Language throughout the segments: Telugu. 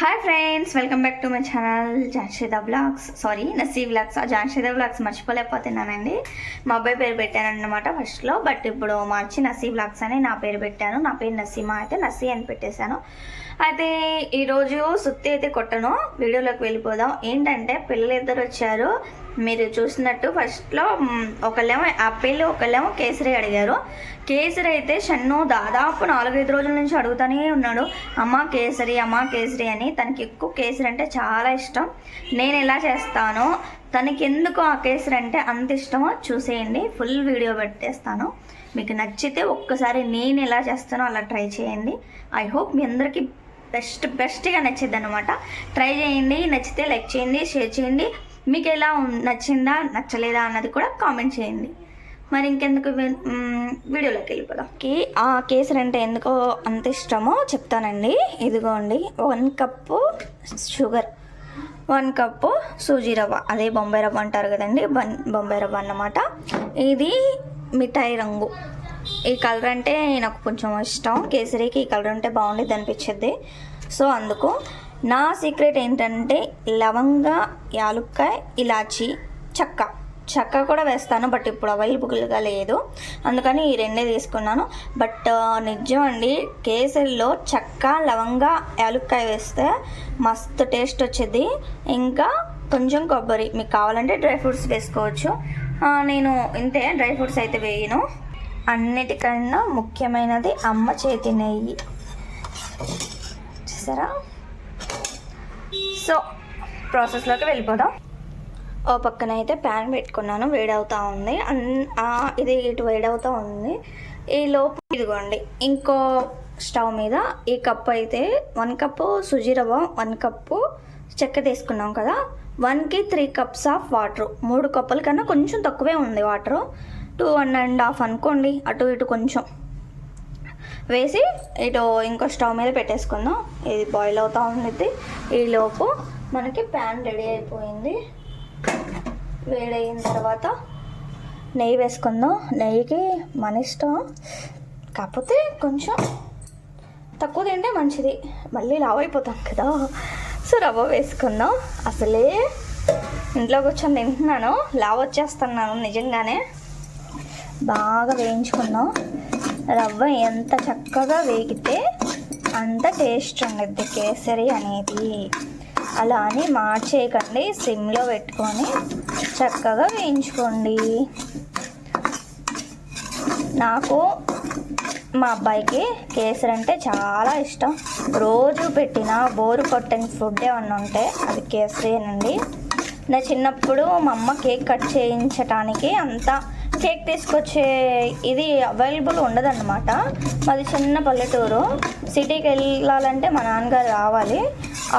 Hi friends welcome back to my channel Janshida vlogs sorry నసీ blogs ఆ జాన్షిద బ్లాగ్స్ మర్చిపోలేకపోతున్నానండి. మా అబ్బాయి పేరు పెట్టాను అన్నమాట ఫస్ట్లో బట్ ఇప్పుడు మార్చి నసీ బ్లాగ్స్ అని నా పేరు పెట్టాను. నా పేరు నసీమా అయితే నసీ అని పెట్టేశాను. అయితే ఈరోజు సుత్తి అయితే కొట్టను. వీడియోలోకి వెళ్ళిపోదాం. ఏంటంటే పిల్లలు ఇద్దరు వచ్చారు. మీరు చూసినట్టు ఫస్ట్లో ఒకళ్ళేమో ఆపిల్ ఒకళ్ళేమో కేసరి అడిగారు. కేసరి అయితే షన్ను దాదాపు నాలుగైదు రోజుల నుంచి అడుగుతూనే ఉన్నాడు. అమ్మ కేసరి అమ్మ కేసరి అని. తనకి ఎక్కువ కేసరి అంటే చాలా ఇష్టం. నేను ఎలా చేస్తాను? తనకి ఎందుకు ఆ కేసరి అంటే అంత ఇష్టమో చూసేయండి. ఫుల్ వీడియో పెట్టేస్తాను. మీకు నచ్చితే ఒక్కసారి నేను ఎలా చేస్తానో అలా ట్రై చేయండి. ఐ హోప్ మీ అందరికీ బెస్ట్ బెస్ట్గా నచ్చింది అనమాట ట్రై చేయండి నచ్చితే లైక్ చేయండి షేర్ చేయండి. మీకు ఎలా నచ్చిందా నచ్చలేదా అన్నది కూడా కామెంట్ చేయండి. మరి ఇంకెందుకు వీడియోలోకి వెళ్ళిపోదాం. కే ఆ కేసరి అంటే ఎందుకో అంత ఇష్టమో చెప్తానండి. ఇదిగోండి one cup sugar one cup sooji రవ్వ. అదే బొంబాయి రవ్వ అంటారు కదండి బన్ బొంబాయి రవ్వ అన్నమాట. ఇది మిఠాయి రంగు. ఈ కలర్ అంటే నాకు కొంచెం ఇష్టం. కేసరికి ఈ కలర్ అంటే బాగుండేది అనిపించింది సో అందుకు నా సీక్రెట్ ఏంటంటే లవంగ యాలుక్కాయ ఇలాచి చెక్క. చెక్క కూడా వేస్తాను బట్ ఇప్పుడు అవైలబుల్గా లేదు. అందుకని ఈ రెండే తీసుకున్నాను. బట్ నిజం అండి కేసరిలో చెక్క లవంగ యాలుక్కాయ వేస్తే మస్తు టేస్ట్ వచ్చేది. ఇంకా కొంచెం కొబ్బరి. మీకు కావాలంటే డ్రై ఫ్రూట్స్ వేసుకోవచ్చు. నేను ఇంతే డ్రై ఫ్రూట్స్ అయితే వేయను. అన్నిటికన్నా ముఖ్యమైనది అమ్మ చేతి నెయ్యి. చూసారా? సో ప్రాసెస్లోకి వెళ్ళిపోదాం. ఓ పక్కన అయితే ప్యాన్ పెట్టుకున్నాను వేడవుతూ ఉంది. అన్ ఇది ఇటు వేడవుతూ ఉంది. ఈ లోపు ఇదిగోండి ఇంకో స్టవ్ మీద ఈ కప్పు అయితే వన్ కప్పు సుజీ రవ్వ వన్ కప్పు చెక్క తీసుకున్నాం కదా. వన్కి త్రీ కప్స్ ఆఫ్ వాటర్. మూడు కప్పుల కన్నా కొంచెం తక్కువే ఉంది water. Two one and half అనుకోండి అటు ఇటు కొంచెం. వేసి ఇటు ఇంకో స్టవ్ మీద పెట్టేసుకుందాం. ఇది బాయిల్ అవుతూ ఉండిద్ది. ఈ లోపు మనకి ప్యాన్ రెడీ అయిపోయింది. వేడయిన తర్వాత నెయ్యి వేసుకుందాం. నెయ్యికి మన ఇష్టం. కాకపోతే కొంచెం తక్కువ తింటే మంచిది. మళ్ళీ లావ్ అయిపోతాం కదా. సో రవ్వ వేసుకుందాం. అసలే ఇంట్లో కూర్చొని తింటున్నాను. లావ్ వచ్చేస్తున్నాను నిజంగానే. బాగా వేయించుకుందాం రవ్వ ఎంత చక్కగా వేగితే అంత టేస్ట్ ఉండద్ది కేసరి అనేది. అలా అని మార్చేయకండి సిమ్లో పెట్టుకొని చక్కగా వేయించుకోండి. నాకు మా అబ్బాయికి కేసరి అంటే చాలా ఇష్టం. రోజు పెట్టిన బోరు కొట్టని ఫుడ్ ఏమన్నా ఉంటే అది కేసరి అండి నా చిన్నప్పుడు మా అమ్మ కేక్ కట్ చేయించటానికి అంతా కేక్ తీసుకొచ్చే ఇది అవైలబుల్ ఉండదన్నమాట. మాది చిన్న పల్లెటూరు. సిటీకి వెళ్ళాలంటే మా నాన్నగారు రావాలి.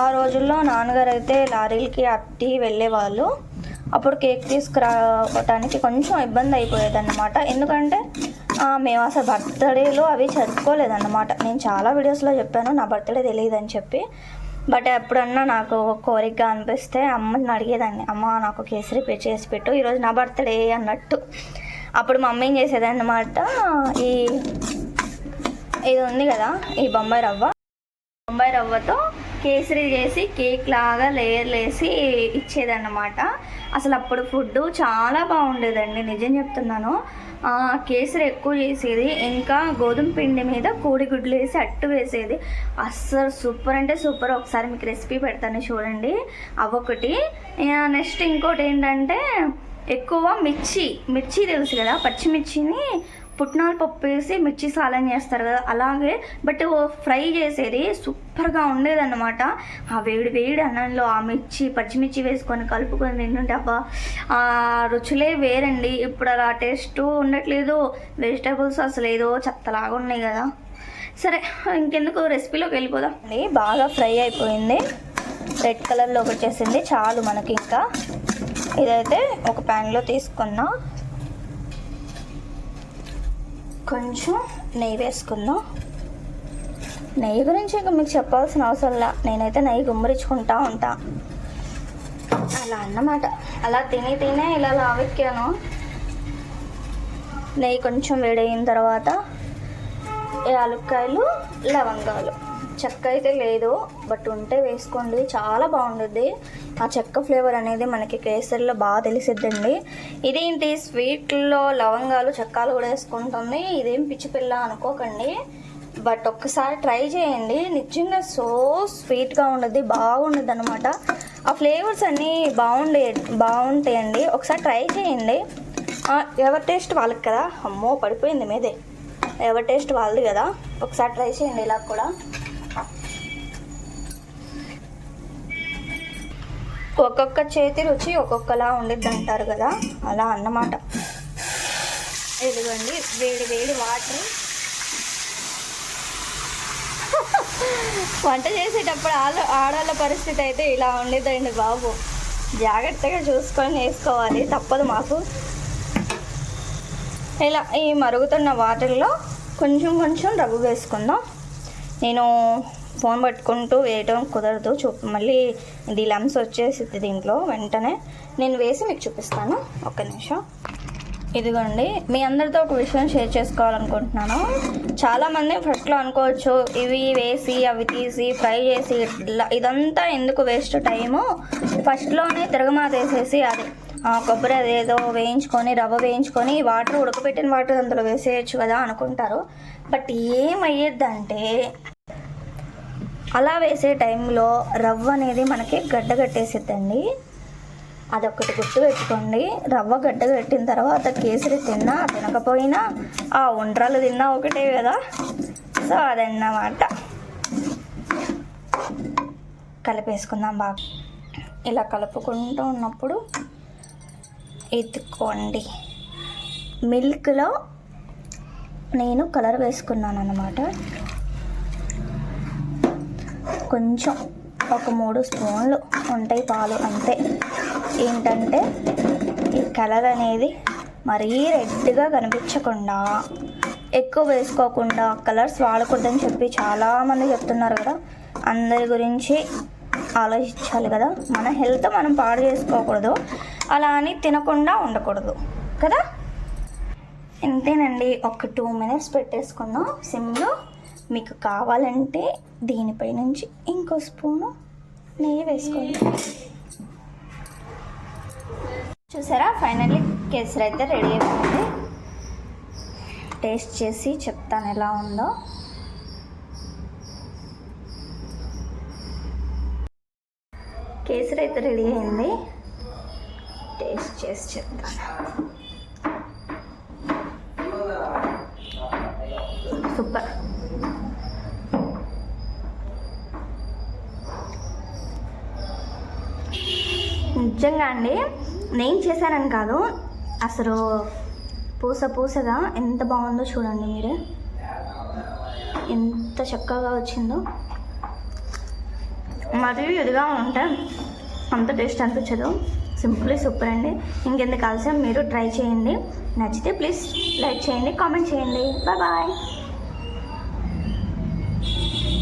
ఆ రోజుల్లో నాన్నగారు అయితే లారీలకి అట్టి వెళ్ళేవాళ్ళు. అప్పుడు కేక్ తీసుకురావటానికి కొంచెం ఇబ్బంది అయిపోయేది అనమాట ఎందుకంటే మేము అసలు బర్త్డేలు అవి జరుపుకోలేదన్నమాట. నేను చాలా వీడియోస్లో చెప్పాను నా బర్త్డే తెలియదని చెప్పి. బట్ ఎప్పుడన్నా నాకు కోరికగా అనిపిస్తే అమ్మని అడిగేదాన్ని. అమ్మ నాకు కేసరి పే చేసి పెట్టు ఈరోజు నా బర్త్డే అన్నట్టు. అప్పుడు మా అమ్మ ఏం చేసేదన్నమాట? ఈ ఇది ఉంది కదా ఈ బొంబాయి రవ్వ. బొంబాయి రవ్వతో కేసరి చేసి కేక్ లాగా లేయర్లు వేసి ఇచ్చేదన్నమాట. అసలు అప్పుడు ఫుడ్ చాలా బాగుండేదండి నిజం చెప్తున్నాను. కేసరి ఎక్కువ చేసేది ఇంకా గోధుమ పిండి మీద కోడిగుడ్లు వేసి అట్టు వేసేది. అస్సలు సూపర్ అంటే సూపర్. ఒకసారి మీకు రెసిపీ పెడతాను చూడండి. అవొకటి నెక్స్ట్ ఇంకోటి ఏంటంటే ఎక్కువ మిర్చి మిర్చి తెలుసు కదా పచ్చిమిర్చిని పుట్నాల పప్పు వేసి మిర్చి సాలం చేస్తారు కదా అలాగే బట్ ఫ్రై చేసేది సూపర్గా ఉండేదన్నమాట. ఆ వేడి వేడి అన్నంలో ఆ మిర్చి పచ్చిమిర్చి వేసుకొని కలుపుకొని తింటుంటే అబ్బా ఆ రుచులే వేరండి. ఇప్పుడు అలా టేస్ట్ ఉండట్లేదు. వెజిటేబుల్స్ అసలు ఏదో చెత్తలాగా ఉన్నాయి కదా. సరే ఇంకెందుకు రెసిపీలోకి వెళ్ళిపోదాం. అండి బాగా ఫ్రై అయిపోయింది. రెడ్ కలర్లోకి వచ్చేసింది చాలు మనకి ఇంకా. ఇదైతే ఒక ప్యాన్లో తీసుకున్నాం. కొంచెం నెయ్యి వేసుకుందాం. నెయ్యి గురించి ఇంకా మీకు చెప్పాల్సిన అవసరం లే. నేనైతే నెయ్యి గుమ్మరించుకుంటా ఉంటా. అలా అన్నమాట. అలా తిని తినే ఇలా లావెక్కాను. నెయ్యి కొంచెం వేడైన తర్వాత యాలక్కాయలు లవంగాలు. చెక్క అయితే లేదు బట్ ఉంటే వేసుకోండి. చాలా బాగుంటుంది ఆ చెక్క ఫ్లేవర్ అనేది మనకి కేసరిలో బాగా తెలిసిద్దండి. ఇదేంటి స్వీట్లో లవంగాలు చెక్కాలు కూడా వేసుకుంటుంది. ఇదేం పిచ్చి పిల్ల అనుకోకండి. బట్ ఒక్కసారి ట్రై చేయండి. నిజంగా సో స్వీట్గా ఉండదు బాగుండదు అనమాట ఆ ఫ్లేవర్స్ అన్నీ బాగుండే బాగుంటాయండి. ఒకసారి ట్రై చేయండి. ఎవరి టేస్ట్ వాళ్ళకి కదా? అమ్మో పడిపోయింది మీదే. ఎవరి టేస్ట్ వాళ్ళది కదా? ఒకసారి ట్రై చేయండి ఇలా కూడా. ఒక్కొక్క చేతి రుచి ఒక్కొక్కలా ఉండిద్ది అంటారు కదా అలా అన్నమాట. ఇదిగోండి వేడి వేడి వాటర్. వంట చేసేటప్పుడు ఆడ ఆడవాళ్ళ పరిస్థితి అయితే ఇలా ఉండేదండి బాబు. జాగ్రత్తగా చూసుకొని వేసుకోవాలి తప్పదు మాకు. ఇలా ఈ మరుగుతున్న వాటర్లో కొంచెం కొంచెం రవ్వ వేసుకుందాం. నేను ఫోన్ పట్టుకుంటూ వేయటం కుదరదు. చూ మళ్ళీ ఇది లమ్స్ వచ్చేసింది దీంట్లో వెంటనే. నేను వేసి మీకు చూపిస్తాను. ఒక్క నిమిషం. ఇదిగోండి. మీ అందరితో ఒక విషయం షేర్ చేసుకోవాలనుకుంటున్నాను. చాలామంది ఫస్ట్లో అనుకోవచ్చు ఇవి వేసి అవి తీసి ఫ్రై చేసి ఇదంతా ఎందుకు వేస్ట్ టైము? ఫస్ట్లోనే తిరగమాత వేసేసి అది కొబ్బరి అదేదో వేయించుకొని రవ్వ వేయించుకొని వాటర్ ఉడకబెట్టిన వాటర్ అందులో వేసేయచ్చు కదా అనుకుంటారు. బట్ ఏమయ్యేద్దంటే అలా వేసే టైంలో రవ్వ అనేది మనకి గడ్డ కట్టేసిద్దండి. అదొకటి గుర్తు పెట్టుకోండి. రవ్వ గడ్డ కట్టిన తర్వాత కేసరి తిన్నా తినకపోయినా ఆ ఉండ్రాలు తిన్నా ఒకటే కదా. సో అదన్నమాట. కలిపేసుకుందాం బాగా ఇలా కలుపుకుంటూ ఉన్నప్పుడు ఎత్తుకోండి. మిల్క్లో నేను కలర్ వేసుకున్నాను అన్నమాట కొంచెం ఒక మూడు స్పూన్లు ఉంటాయి పాలు అంతే. ఏంటంటే ఈ కలర్ అనేది మరీ రెడ్గా కనిపించకుండా ఎక్కువ వేసుకోకుండా కలర్స్ వాడకూడదని చెప్పి చాలామంది చెప్తున్నారు కదా. అందరి గురించి ఆలోచించాలి కదా. మన హెల్త్ మనం పాడు చేసుకోకూడదు. అలా అని తినకుండా ఉండకూడదు కదా. ఇంతేనండి. ఒక టూ మినిట్స్ పెట్టేసుకుందాం. సిమ్లో మీకు కావాలంటే దీనిపై నుంచి ఇంకో స్పూను నెయ్యి వేసుకోండి. చూసారా? ఫైనల్లీ కేసరి అయితే రెడీ అయిపోయింది. టేస్ట్ చేసి చెప్తాను ఎలా ఉందో. కేసరి అయితే రెడీ అయింది. టేస్ట్ చేసి చెప్తాను. సూపర్ నిజంగా అండి నేను చేశానని కాదు. అసలు పూస పూసగా ఎంత బాగుందో చూడండి మీరు. ఎంత చక్కగా వచ్చిందో. మరియు ఇదిగా ఉంటే అంత టేస్ట్ అనిపించదు. సింపుల్లీ సూపర్ అండి. ఇంకెందుకు ఆలస్యం మీరు ట్రై చేయండి. నచ్చితే ప్లీజ్ లైక్ చేయండి కామెంట్ చేయండి. Bye bye.